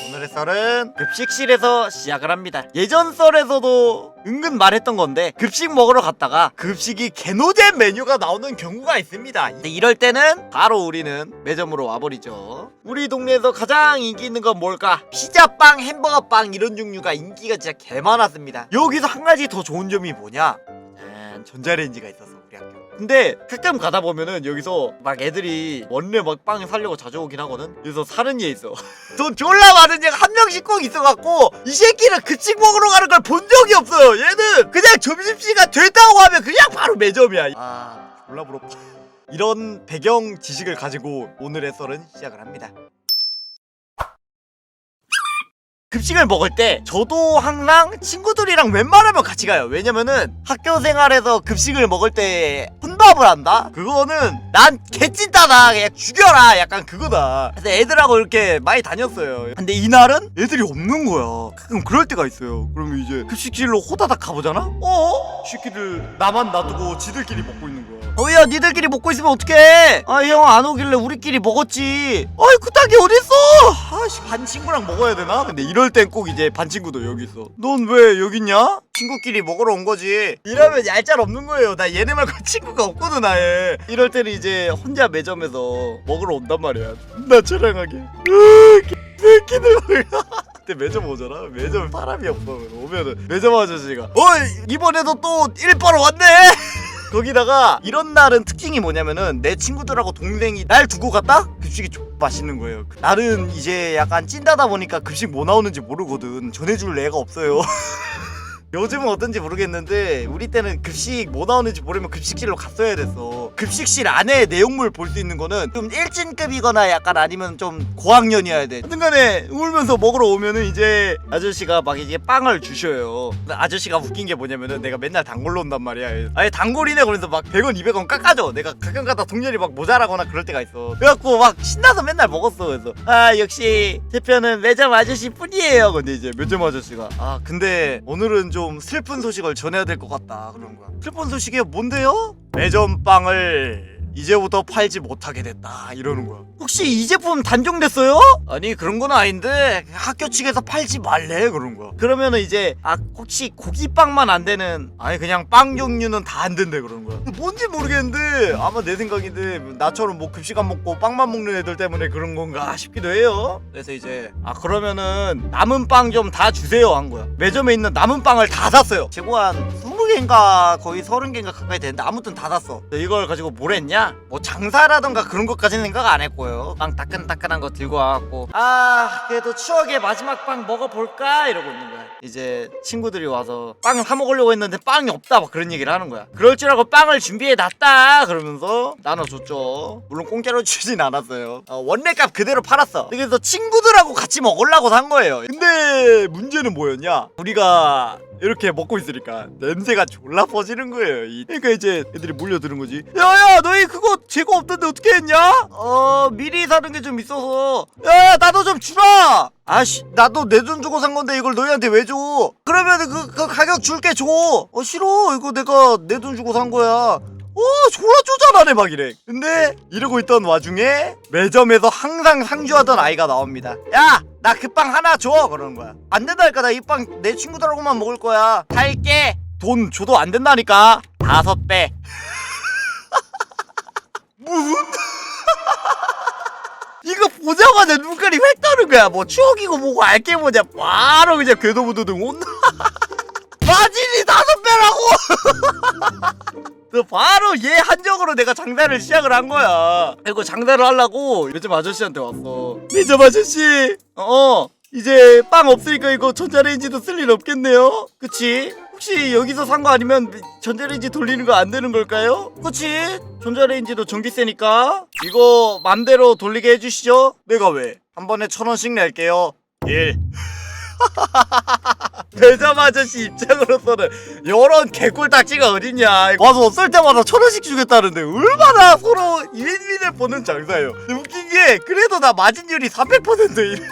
오늘의 썰은 급식실에서 시작을 합니다. 예전 썰에서도 은근 말했던 건데 급식 먹으러 갔다가 급식이 개노잼 메뉴가 나오는 경우가 있습니다. 근데 이럴 때는 바로 우리는 매점으로 와버리죠. 우리 동네에서 가장 인기 있는 건 뭘까? 피자빵, 햄버거빵 이런 종류가 인기가 진짜 개 많았습니다. 여기서 한 가지 더 좋은 점이 뭐냐? 짠, 전자레인지가 있어서 우리 학교. 근데 가끔 가다 보면은 여기서 막 애들이 원래 막빵 사려고 자주 오긴 하거든. 그래서 사는 얘 있어. 돈 졸라 많은 얘가 한 명씩 꼭 있어갖고 이 새끼는 급식 먹으러 가는 걸 본 적이 없어요. 얘는 그냥 점심시간 됐다고 하면 그냥 바로 매점이야. 아 졸라 부럽다. 이런 배경 지식을 가지고 오늘의 썰은 시작을 합니다. 급식을 먹을 때 저도 항상 친구들이랑 웬만하면 같이 가요. 왜냐면은 학교 생활에서 급식을 먹을 때 혼밥을 한다? 그거는 난 개찐따다. 그냥 죽여라. 약간 그거다. 그래서 애들하고 이렇게 많이 다녔어요. 근데 이날은 애들이 없는 거야. 가끔 그럴 때가 있어요. 그러면 이제 급식실로 호다닥 가보잖아? 어? 새끼들 나만 놔두고 지들끼리 먹고 있는 거야. 어야 니들끼리 먹고 있으면 어떡해 아 형 안 오길래 우리끼리 먹었지 아이 그딴 게 어딨어 아씨 반 친구랑 먹어야 되나 근데 이럴 땐 꼭 이제 반 친구도 여기 있어 넌 왜 여기 있냐 친구끼리 먹으러 온 거지. 이러면 얄짤 없는 거예요. 나 얘네 말고 친구가 없거든 아예. 이럴 때는 이제 혼자 매점에서 먹으러 온단 말이야. 나 촬영하게 으, 새끼들 그때 매점 오잖아. 매점 사람이 없어. 오면은 매점 아저씨가 어이 이번에도 또 일바로 왔네. 거기다가 이런 날은 특징이 뭐냐면은 내 친구들하고 동생이 날 두고 갔다? 급식이 좀 맛있는 거예요. 나는 이제 약간 찐다다 보니까 급식 뭐 나오는지 모르거든. 전해줄 애가 없어요. 요즘은 어떤지 모르겠는데 우리 때는 급식 뭐 나오는지 모르면 급식실로 갔어야 됐어. 급식실 안에 내용물 볼 수 있는 거는 좀 일진급이거나 약간 아니면 좀 고학년이어야 돼. 하여튼간에 울면서 먹으러 오면은 이제 아저씨가 막 이제 빵을 주셔요. 아저씨가 웃긴 게 뭐냐면은 내가 맨날 단골로 온단 말이야. 아예 단골이네 그래서 막 100원 200원 깎아줘. 내가 가끔 가다 동료이 막 모자라거나 그럴 때가 있어. 그래갖고 막 신나서 맨날 먹었어. 그래서 아 역시 대표는 매점 아저씨 뿐이에요. 근데 이제 매점 아저씨가 아 근데 오늘은 좀 슬픈 소식을 전해야 될 것 같다 그러는 거야. 슬픈 소식이 뭔데요? 매점 빵을 이제부터 팔지 못하게 됐다 이러는 거야. 혹시 이 제품 단종됐어요? 아니 그런 건 아닌데 학교 측에서 팔지 말래 그런 거야. 그러면은 이제 아 혹시 고기빵만 안 되는 아니 그냥 빵 종류는 다 안 된대 그러는 거야. 뭔지 모르겠는데 아마 내 생각인데 나처럼 뭐 급식 안 먹고 빵만 먹는 애들 때문에 그런 건가 싶기도 해요. 그래서 이제 아 그러면은 남은 빵 좀 다 주세요 한 거야. 매점에 있는 남은 빵을 다 샀어요. 재고 한20 개인가 거의 30개인가 가까이 되는데 아무튼 다 샀어. 이걸 가지고 뭘 했냐? 뭐 장사라던가 그런 것까지는 생각 안 했고요. 빵 따끈따끈한 거 들고 와갖고 아 그래도 추억의 마지막 빵 먹어볼까 이러고 있는 거야. 이제 친구들이 와서 빵을 사 먹으려고 했는데 빵이 없다 막 그런 얘기를 하는 거야. 그럴 줄 알고 빵을 준비해 놨다 그러면서 나눠줬죠. 물론 공짜로 주진 않았어요. 어, 원래값 그대로 팔았어. 그래서 친구들하고 같이 먹으려고 산 거예요. 근데 문제는 뭐였냐? 우리가 이렇게 먹고 있으니까 냄새가 졸라 퍼지는 거예요. 이- 그러니까 이제 애들이 몰려드는 거지. 야야 너희 그거 재고 없던데 어떻게 했냐? 어 미리 사는 게 좀 있어서. 야야 나도 좀 주라. 아씨 나도 내 돈 주고 산 건데 이걸 너희한테 왜 줘? 그러면 그, 그 가격 줄게 줘. 어 싫어 이거 내가 내 돈 주고 산 거야. 어 졸라 쪼잔하네 막 이래. 근데 이러고 있던 와중에 매점에서 항상 상주하던 아이가 나옵니다. 야 나 그 빵 하나 줘! 그러는 거야. 안 된다니까 나 이 빵 내 친구들하고만 먹을 거야. 살게! 돈 줘도 안 된다니까. 다섯 배. 무슨? 이거 보자마자 눈깔이 획 떠는 거야. 뭐 추억이고 뭐고 알게 뭐냐. 바로 그냥 궤도부두등 온다 마진이 다섯 바로 얘 한정으로 내가 장사를 시작을 한 거야. 그리고 장사를 하려고 매점 아저씨한테 왔어. 매점 아저씨, 어 이제 빵 없으니까 이거 전자레인지도 쓸 일 없겠네요. 그치? 혹시 여기서 산 거 아니면 전자레인지 돌리는 거 안 되는 걸까요? 그치? 전자레인지도 전기세니까 이거 맘대로 돌리게 해주시죠. 내가 왜? 한 번에 천 원씩 낼게요. 1 매점 아저씨 입장으로서는 요런 개꿀 딱지가 어딨냐 와서 쓸 때마다 천 원씩 주겠다는데 얼마나 서로 윈윈을 보는 장사예요 웃긴 게 그래도 나 마진율이 300% 이래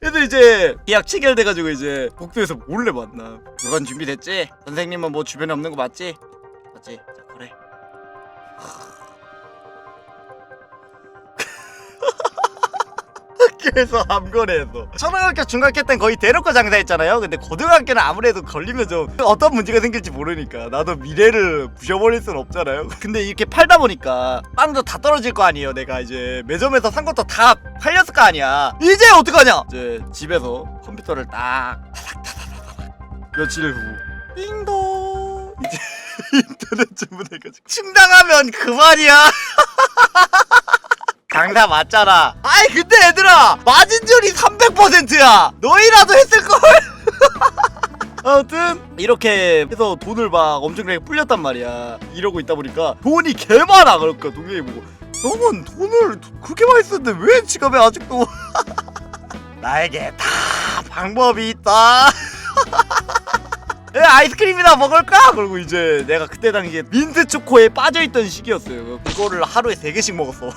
그래서 이제 계약 체결돼가지고 이제 복도에서 몰래 만나 물건 준비됐지? 선생님은 뭐 주변에 없는 거 맞지? 맞지? 자 그래 학교에서 암거래했어 초등학교 중학교 때는 거의 대놓고 장사했잖아요. 근데 고등학교는 아무래도 걸리면 좀 어떤 문제가 생길지 모르니까 나도 미래를 부셔버릴 순 없잖아요. 근데 이렇게 팔다 보니까 빵도 다 떨어질 거 아니에요. 내가 이제 매점에서 산 것도 다 팔렸을 거 아니야. 이제 어떡하냐? 이제 집에서 컴퓨터를 딱 며칠 후 띵동! 이제 인터넷 주문해가지고. 충당하면 그만이야 장사 맞잖아. 아이 근데 얘들아 마진율이 300%야. 너희라도 했을 걸? 아무튼 이렇게 해서 돈을 막 엄청나게 불렸단 말이야. 이러고 있다 보니까 돈이 개 많아. 그러니까 동생이 보고. 너는 돈을 그렇게 많이 썼는데 왜 지갑에 아직도? 나에게 다 방법이 있다. 에, 아이스크림이나 먹을까? 그리고 이제 내가 그때 당시에 민트 초코에 빠져있던 시기였어요. 그거를 하루에 3개씩 먹었어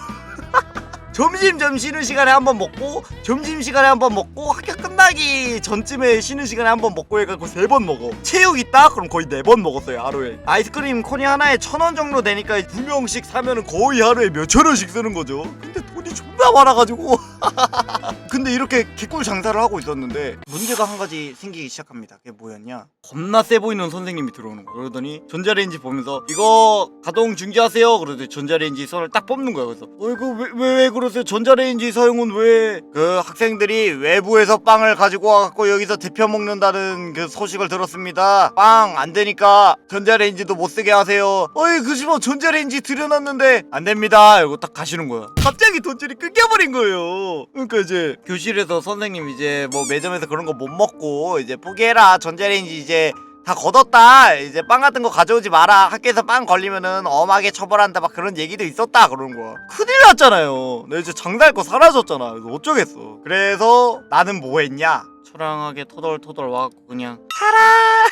점심 점 쉬는 시간에 한번 먹고 점심 시간에 한번 먹고 학교 끝나기 전쯤에 쉬는 시간에 한번 먹고 해갖고 세 번 먹어. 체육 있다? 그럼 거의 네 번 먹었어요 하루에. 아이스크림 콘이 하나에 천 원 정도 되니까 두 명씩 사면은 거의 하루에 몇천 원씩 쓰는 거죠. 근데 돈이 존나 많아가지고 근데 이렇게 개꿀 장사를 하고 있었는데 문제가 한 가지 생기기 시작합니다. 그게 뭐였냐? 겁나 세 보이는 선생님이 들어오는 거야 그러더니 전자레인지 보면서 이거 가동 중지하세요. 그러더니 전자레인지 손을 딱 뽑는 거야 그래서 어 이거 왜왜 왜 그러세요? 전자레인지 사용은 왜? 그 학생들이 외부에서 빵을 가지고 와갖고 여기서 데펴 먹는다는 그 소식을 들었습니다. 빵 안 되니까 전자레인지도 못 쓰게 하세요. 어이 그지 뭐 전자레인지 들여놨는데 안 됩니다. 이러고 딱 가시는 거야. 갑자기 돈줄이 끊겨버린 거예요. 그러니까 이제 교실에서 선생님 이제 뭐 매점에서 그런 거 못 먹고 이제 포기해라 전자레인지 이제 다 걷었다 이제 빵 같은 거 가져오지 마라 학교에서 빵 걸리면은 엄하게 처벌한다 막 그런 얘기도 있었다 그러는 거야 큰일 났잖아요. 내 이제 장사할 거 사라졌잖아. 그래서 어쩌겠어. 그래서 나는 뭐 했냐? 초랑하게 토덜토덜 와갖고 그냥 사라!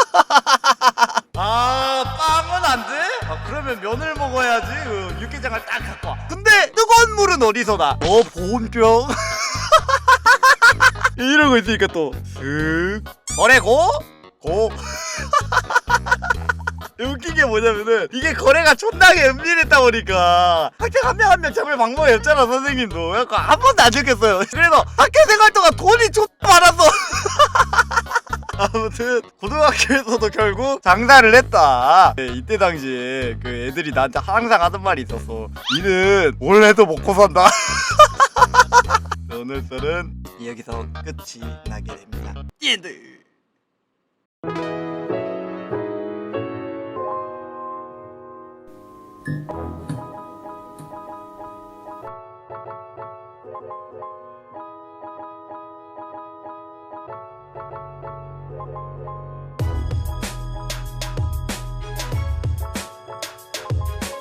아 빵은 안 돼? 아 그러면 면을 먹어야지. 그 육개장을 딱 갖고 와. 근데 뜨거운 물은 어디서 나? 어 보온병 이러고 있으니까 또슥. 거래고? 고. 웃긴 게 뭐냐면은 이게 거래가 존나게 은밀했다 보니까 학생 한 명 한 명 잡을 방법이 없잖아 선생님도. 약간 한 번도 안 적겠어요. 그래서 학교 생활 동안 돈이 존나 많았어 아무튼 고등학교에서도 결국 장사를 했다. 네, 이때 당시에 그 애들이 나한테 항상 하던 말이 있었어. 니는 뭘 해도 먹고 산다. 오늘 썰은 여기서 끝이 나게 됩니다. 얘들